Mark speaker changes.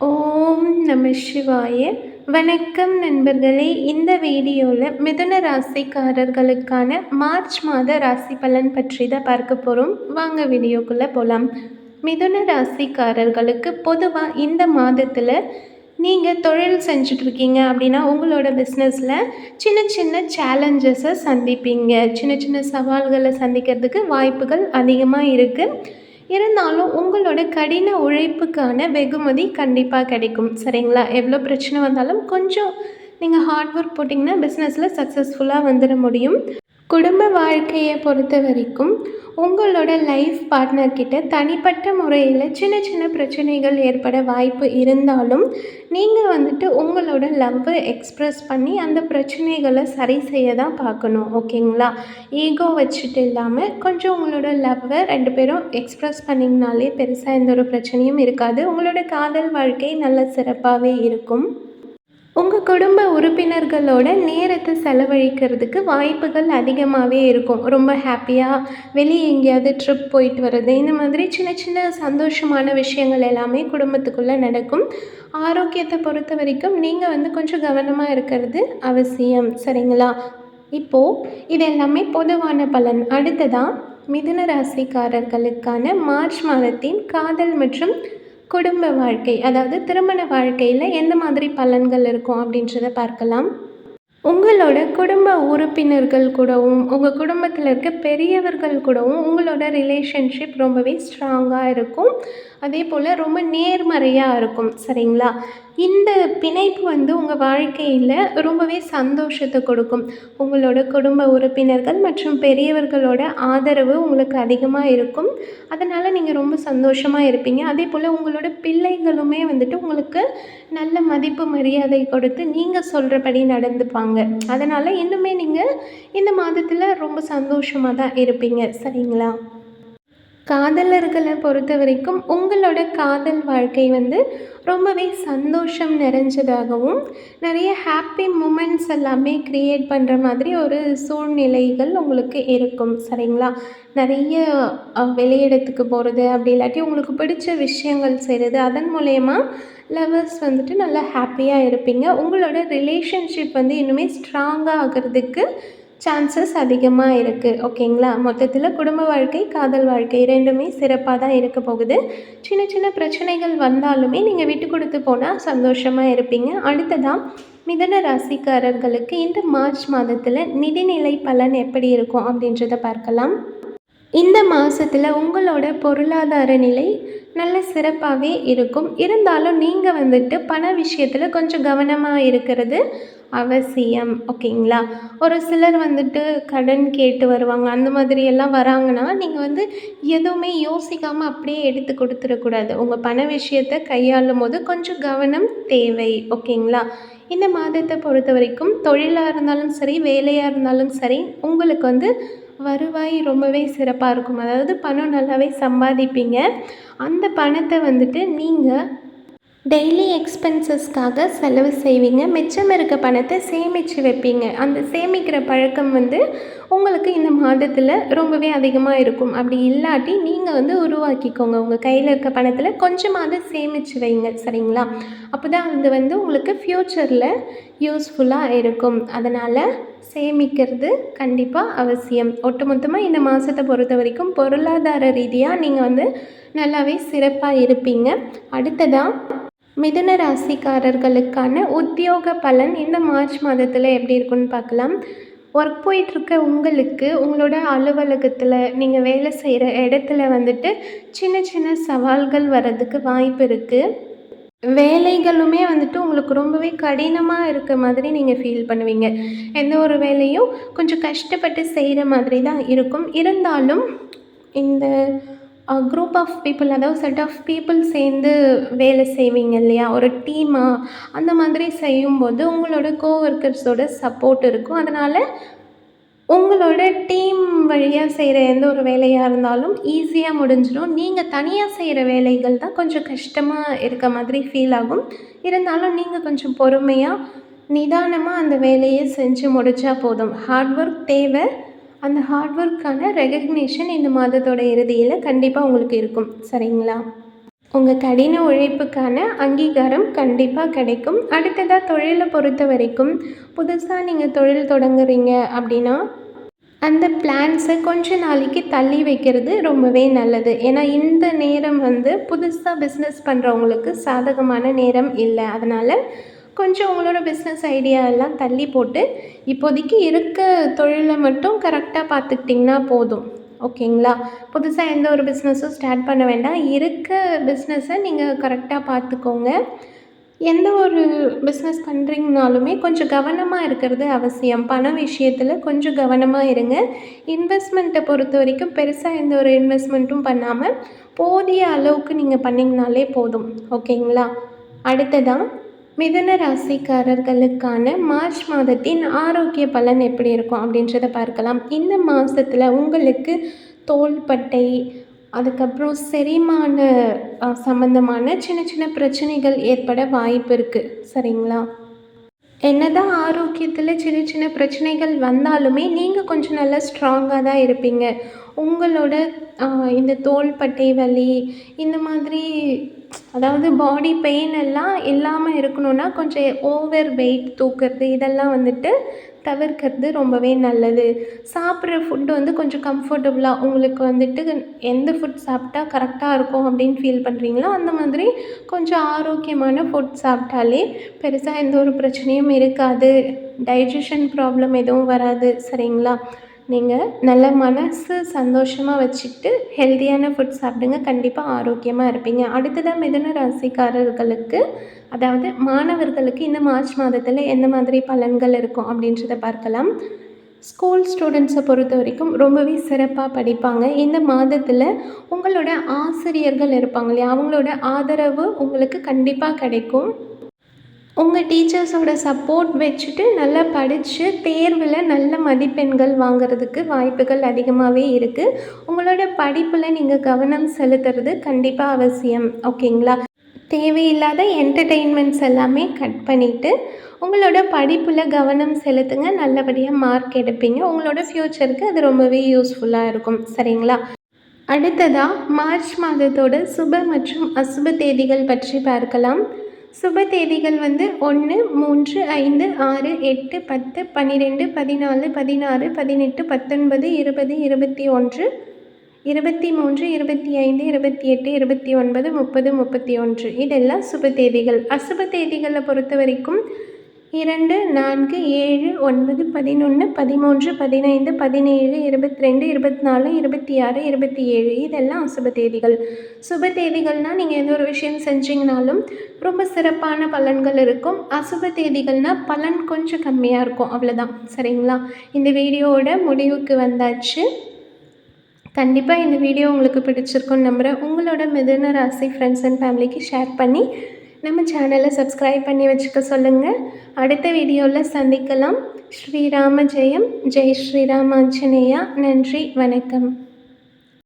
Speaker 1: ஓம் நம சிவாய. வணக்கம் நண்பர்களே. இந்த வீடியோவில் மிதுன ராசிக்காரர்களுக்கான மார்ச் மாத ராசி பலன் பற்றி தான் பார்க்க போகிறோம் வாங்க வீடியோக்குள்ளே போகலாம் மிதுன ராசிக்காரர்களுக்கு பொதுவாக இந்த மாதத்தில் நீங்கள் தொழில் செஞ்சிட்ருக்கீங்க அப்படின்னா உங்களோட பிஸ்னஸில் சின்ன சின்ன சேலஞ்சஸை சந்திப்பீங்க. சின்ன சின்ன சவால்களை சந்திக்கிறதுக்கு வாய்ப்புகள் அதிகமாக இருக்குது இருந்தாலும் உங்களோட கடின உழைப்புக்கான வெகுமதி கண்டிப்பாக கிடைக்கும். சரிங்களா? எவ்வளோ பிரச்சனை வந்தாலும் கொஞ்சம் நீங்கள் ஹார்ட் ஒர்க் போட்டிங்கன்னா பிஸ்னஸில் சக்ஸஸ்ஃபுல்லாக வந்துட முடியும். குடும்ப வாழ்க்கையை பொறுத்த வரைக்கும் உங்களோட லைஃப் பார்ட்னர்கிட்ட தனிப்பட்ட முறையில் சின்ன சின்ன பிரச்சனைகள் ஏற்பட வாய்ப்பு இருந்தாலும் நீங்கள் வந்துட்டு உங்களோட லவ்வை எக்ஸ்ப்ரெஸ் பண்ணி அந்த பிரச்சனைகளை சரி செய்ய தான் பார்க்கணும் ஓகேங்களா? ஈகோ வச்சுட்டு இல்லாமல் கொஞ்சம் உங்களோட லவ்வை ரெண்டு பேரும் எக்ஸ்ப்ரெஸ் பண்ணிங்கனாலே பெருசாக எந்த ஒரு பிரச்சனையும் இருக்காது. உங்களோட காதல் வாழ்க்கை நல்ல சிறப்பாகவே இருக்கும். உங்கள் குடும்ப உறுப்பினர்களோட நேரத்தை செலவழிக்கிறதுக்கு வாய்ப்புகள் அதிகமாகவே இருக்கும். ரொம்ப ஹாப்பியாக வெளியே எங்கேயாவது ட்ரிப் போயிட்டு வர்றது இந்த மாதிரி சின்ன சின்ன சந்தோஷமான விஷயங்கள் எல்லாமே குடும்பத்துக்குள்ளே நடக்கும். ஆரோக்கியத்தை பொறுத்த வரைக்கும் நீங்கள் வந்து கொஞ்சம் கவனமாக இருக்கிறது அவசியம். சரிங்களா? இப்போது இது எல்லாமே பொதுவான பலன். அடுத்ததாக மிதுன ராசிக்காரர்களுக்கான மார்ச் மாதத்தின் காதல் மற்றும் குடும்ப வாழ்க்கை அதாவது திருமண வாழ்க்கையில் எந்த மாதிரி பலன்கள் இருக்கும் அப்படின்றத பார்க்கலாம். உங்களோட குடும்ப உறுப்பினர்கள் கூடவும் உங்கள் குடும்பத்தில் இருக்க பெரியவர்கள் கூடவும் உங்களோட ரிலேஷன்ஷிப் ரொம்பவே ஸ்ட்ராங்காக இருக்கும். அதே போல் ரொம்ப நேர்மறையாக இருக்கும் சரிங்களா? இந்த பிணைப்பு வந்து உங்கள் வாழ்க்கையில் ரொம்பவே சந்தோஷத்தை கொடுக்கும். உங்களோட குடும்ப உறுப்பினர்கள் மற்றும் பெரியவர்களோட ஆதரவு உங்களுக்கு அதிகமாக இருக்கும். அதனால் நீங்கள் ரொம்ப சந்தோஷமாக இருப்பீங்க. அதே போல் உங்களோட பிள்ளைகளுமே வந்துட்டு உங்களுக்கு நல்ல மதிப்பு மரியாதை கொடுத்து நீங்கள் சொல்கிறபடி நடந்துப்பாங்க. அதனால் இன்னுமே நீங்கள் இந்த மாதத்தில் ரொம்ப சந்தோஷமாக தான் இருப்பீங்க. சரிங்களா? காதலர்களை பொறுத்த வரைக்கும் உங்களோட காதல் வாழ்க்கை வந்து ரொம்பவே சந்தோஷம் நிறைஞ்சதாகவும் நிறைய ஹாப்பி மூமெண்ட்ஸ் எல்லாமே க்ரியேட் பண்ணுற மாதிரி ஒரு சூழ்நிலைகள் உங்களுக்கு இருக்கும் சரிங்களா? நிறைய வெளியிடத்துக்கு போகிறது அப்படி இல்லாட்டி உங்களுக்கு பிடிச்ச விஷயங்கள் செய்கிறது அதன் மூலயமா லவர்ஸ் வந்துட்டு நல்லா ஹாப்பியாக இருப்பீங்க. உங்களோட ரிலேஷன்ஷிப் வந்து இன்னுமே ஸ்ட்ராங்காக ஆகிறதுக்கு சான்சஸ் அதிகமாக இருக்குது ஓகேங்களா மொத்தத்தில் குடும்ப வாழ்க்கை காதல் வாழ்க்கை ரெண்டுமே சிறப்பாக தான் இருக்க போகுது. சின்ன சின்ன பிரச்சனைகள் வந்தாலுமே நீங்கள் விட்டு கொடுத்து போனால் சந்தோஷமாக இருப்பீங்க. அடுத்ததாக மிதன ராசிக்காரர்களுக்கு இந்த மார்ச் மாதத்தில் நிதிநிலை பலன் எப்படி இருக்கும் அப்படின்றத பார்க்கலாம். இந்த மாதத்தில் உங்களோட பொருளாதார நிலை நல்ல சிறப்பாகவே இருக்கும். இருந்தாலும் நீங்கள் வந்துட்டு பண விஷயத்தில் கொஞ்சம் கவனமாக இருக்கிறது அவசியம் ஓகேங்களா? ஒரு சிலர் வந்துட்டு கடன் கேட்டு வருவாங்க அந்த மாதிரி எல்லாம் வராங்கன்னா நீங்கள் வந்து எதுவுமே யோசிக்காமல் அப்படியே எடுத்து கொடுத்துடக்கூடாது உங்கள் பண விஷயத்தை கையாளும் போது கொஞ்சம் கவனம் தேவை ஓகேங்களா? இந்த மாதத்தை பொறுத்த வரைக்கும் தொழிலாக இருந்தாலும் சரி வேலையாக இருந்தாலும் சரி உங்களுக்கு வந்து வருவாய் ரொம்பவே சிறப்பாக இருக்கும். அதாவது பணம் நல்லாவே சம்பாதிப்பீங்க. அந்த பணத்தை வந்துட்டு நீங்கள் டெய்லி எக்ஸ்பென்சஸ்க்காக செலவு செய்வீங்க. மிச்சம் இருக்க பணத்தை சேமித்து வைப்பீங்க. அந்த சேமிக்கிற பழக்கம் வந்து உங்களுக்கு இந்த மாதத்தில் ரொம்பவே அதிகமாக இருக்கும். அப்படி இல்லாட்டி நீங்கள் வந்து உருவாக்கிக்கோங்க. உங்கள் கையில் இருக்க பணத்தில் கொஞ்சமாவது சேமித்து வைங்க. சரிங்களா? அப்போ தான் அது வந்து உங்களுக்கு ஃப்யூச்சரில் யூஸ்ஃபுல்லாக இருக்கும். அதனால் சேமிக்கிறது கண்டிப்பாக அவசியம். ஒட்டுமொத்தமாக இந்த மாதத்தை பொறுத்த வரைக்கும் பொருளாதார ரீதியாக நீங்கள் வந்து நல்லாவே சிறப்பாக இருப்பீங்க. அடுத்ததாக மிதுன ராசிக்காரர்களுக்கான உத்தியோக பலன் இந்த மார்ச் மாதத்தில் எப்படி இருக்குன்னு பார்க்கலாம். ஒர்க் போயிட்டுருக்க உங்களுக்கு உங்களோட அலுவலகத்தில் நீங்கள் வேலை செய்கிற இடத்துல வந்துட்டு சின்ன சின்ன சவால்கள் வர்றதுக்கு வாய்ப்பு இருக்குது வேலைகளுமே வந்துட்டு உங்களுக்கு ரொம்பவே கடினமாக இருக்க மாதிரி நீங்கள் ஃபீல் பண்ணுவீங்க. எந்த ஒரு வேலையும் கொஞ்சம் கஷ்டப்பட்டு செய்கிற மாதிரி தான் இருக்கும். இருந்தாலும் இந்த குரூப் ஆஃப் பீப்புள் அதாவது செட் ஆஃப் பீப்புள் சேர்ந்து வேலை செய்வீங்க இல்லையா? ஒரு டீமாக அந்த மாதிரி செய்யும்போது உங்களோட கோஒர்க்கர்ஸோட சப்போர்ட் இருக்கும். அதனால் உங்களோட டீம் வழியாக செய்கிற எந்த ஒரு வேலையாக இருந்தாலும் ஈஸியாக முடிஞ்சிடும். நீங்கள் தனியாக செய்கிற வேலைகள் தான் கொஞ்சம் கஷ்டமாக இருக்க மாதிரி ஃபீல் ஆகும். இருந்தாலும் நீங்கள் கொஞ்சம் பொறுமையாக நிதானமாக அந்த வேலையை செஞ்சு முடித்தா போதும். ஹார்ட் ஒர்க் தேவை. அந்த ஹார்ட் ஒர்க்கான ரெகக்னேஷன் இந்த மாதத்தோட இறுதியில் கண்டிப்பாக உங்களுக்கு இருக்கும். சரிங்களா? உங்கள் கடின உழைப்புக்கான அங்கீகாரம் கண்டிப்பாக கிடைக்கும். அடுத்ததாக தொழிலை பொறுத்த வரைக்கும் புதுசாக நீங்கள் தொழில் தொடங்குறீங்க அப்படின்னா அந்த பிளான்ஸை கொஞ்ச நாளைக்கு தள்ளி வைக்கிறது ரொம்பவே நல்லது. ஏன்னா இந்த நேரம் வந்து புதுசாக பிஸ்னஸ் பண்ணுறவங்களுக்கு சாதகமான நேரம் இல்லை. அதனால் கொஞ்சம் உங்களோட பிஸ்னஸ் ஐடியா எல்லாம் தள்ளி போட்டு இப்போதைக்கு இருக்க தொழிலை மட்டும் கரெக்டாக பார்த்துக்கிட்டிங்கன்னா போதும். ஓகேங்களா? புதுசாக எந்த ஒரு பிஸ்னஸும் ஸ்டார்ட் பண்ண வேண்டாம். இருக்க பிஸ்னஸை நீங்கள் கரெக்டாக பார்த்துக்கோங்க எந்த ஒரு பிஸ்னஸ் பண்ணுறீங்கனாலுமே கொஞ்சம் கவனமாக இருக்கிறது அவசியம். பண விஷயத்தில் கொஞ்சம் கவனமாக இருங்க. இன்வெஸ்ட்மெண்ட்டை பொறுத்த வரைக்கும் பெருசாக எந்த ஒரு இன்வெஸ்ட்மெண்ட்டும் பண்ணாமல் போதிய அளவுக்கு நீங்கள் பண்ணிங்கனாலே போதும். ஓகேங்களா? அடுத்ததாக மிதன ராசிக்காரர்களுக்கான மார்ச் மாதத்தின் ஆரோக்கிய பலன் எப்படி இருக்கும் அப்படின்றத பார்க்கலாம். இந்த மாதத்தில் உங்களுக்கு தோள்பட்டை அதுக்கப்புறம் செரிமான சம்மந்தமான சின்ன சின்ன பிரச்சனைகள் ஏற்பட வாய்ப்பு இருக்குது சரிங்களா? என்னதான் ஆரோக்கியத்தில் சின்ன சின்ன பிரச்சனைகள் வந்தாலுமே நீங்கள் கொஞ்சம் நல்லா ஸ்ட்ராங்காக தான் இருப்பீங்க. உங்களோட இந்த தோள்பட்டை வலி இந்த மாதிரி அதாவது பாடி பெயின் எல்லாம் இல்லாமல் இருக்கணும்னா கொஞ்சம் ஓவர் வெயிட் தூக்கிறது இதெல்லாம் வந்துட்டு தவிர்க்கிறது ரொம்பவே நல்லது. சாப்பிட்ற ஃபுட்டு வந்து கொஞ்சம் கம்ஃபர்டபுளாக உங்களுக்கு வந்துட்டு எந்த ஃபுட் சாப்பிட்டா கரெக்டாக இருக்கும் அப்படின்னு ஃபீல் பண்ணுறீங்களோ அந்த மாதிரி கொஞ்சம் ஆரோக்கியமான ஃபுட் சாப்பிட்டாலே பெருசாக எந்த ஒரு பிரச்சனையும் இருக்காது. டைஜஷன் ப்ராப்ளம் எதுவும் வராது சரிங்களா? நீங்கள் நல்ல மனசு சந்தோஷமாக வச்சுக்கிட்டு ஹெல்த்தியான ஃபுட் சாப்பிடுங்க. கண்டிப்பாக ஆரோக்கியமாக இருப்பீங்க. அடுத்ததாக மிதன ராசிக்காரர்களுக்கு அதாவது மாணவர்களுக்கு இந்த மார்ச் மாதத்தில் எந்த மாதிரி பலன்கள் இருக்கும் அப்படின்றத பார்க்கலாம். ஸ்கூல் ஸ்டூடெண்ட்ஸை பொறுத்த வரைக்கும் ரொம்பவே சிறப்பாக படிப்பாங்க. இந்த மாதத்தில் உங்களோட ஆசிரியர்கள் இருப்பாங்க இல்லையா? அவங்களோட ஆதரவு உங்களுக்கு கண்டிப்பாக கிடைக்கும். உங்கள் டீச்சர்ஸோட சப்போர்ட் வச்சுட்டு நல்லா படித்து தேர்வில் நல்ல மதிப்பெண்கள் வாங்குறதுக்கு வாய்ப்புகள் அதிகமாகவே இருக்குது உங்களோட படிப்பில் நீங்கள் கவனம் செலுத்துறது கண்டிப்பாக அவசியம். ஓகேங்களா? தேவையில்லாத என்டர்டெயின்மெண்ட்ஸ் எல்லாமே கட் பண்ணிவிட்டு உங்களோட படிப்பில் கவனம் செலுத்துங்க. நல்லபடியாக மார்க் எடுப்பீங்க. உங்களோட ஃப்யூச்சருக்கு அது ரொம்பவே யூஸ்ஃபுல்லாக இருக்கும். சரிங்களா? அடுத்ததாக மார்ச் மாதத்தோட சுப மற்றும் அசுப தேதிகள் பற்றி பார்க்கலாம். சுப தேதிகள் வந்து ஒன்று மூன்று ஐந்து ஆறு எட்டு பத்து பன்னிரெண்டு பதினாலு பதினாறு பதினெட்டு பத்தொன்பது இருபது இருபத்தி ஒன்று இருபத்தி மூன்று இருபத்தி ஐந்து இருபத்தி எட்டு இருபத்தி ஒன்பது முப்பது முப்பத்தி ஒன்று. இதெல்லாம் சுப தேதிகள். அசுப தேதிகளை பொறுத்த வரைக்கும் இரண்டு நான்கு ஏழு ஒன்பது பதினொன்று பதிமூன்று பதினைந்து பதினேழு இருபத்தி ரெண்டு இருபத்தி நாலு இருபத்தி ஆறு இருபத்தி ஏழு இதெல்லாம் அசுப தேதிகள். சுப தேதிகள்னால் நீங்கள் எந்த ஒரு விஷயம் செஞ்சீங்கனாலும் ரொம்ப சிறப்பான பலன்கள் இருக்கும். அசுப தேதிகள்னால் பலன் கொஞ்சம் கம்மியாக இருக்கும். அவ்வளோதான் சரிங்களா? இந்த வீடியோவோட முடிவுக்கு வந்தாச்சு. கண்டிப்பாக இந்த வீடியோ உங்களுக்கு பிடிச்சிருக்குன்னு நம்புகிறேன் உங்களோட மிதன ராசி ஃப்ரெண்ட்ஸ் அண்ட் ஃபேமிலிக்கு ஷேர் பண்ணி நம்ம சேனலை சப்ஸ்கிரைப் பண்ணி வச்சுக்க சொல்லுங்கள் அடுத்த வீடியோவில் சந்திக்கலாம். ஸ்ரீராம ஜெயம். ஜெய் ஸ்ரீராமாஞ்சனேயா நன்றி வணக்கம்.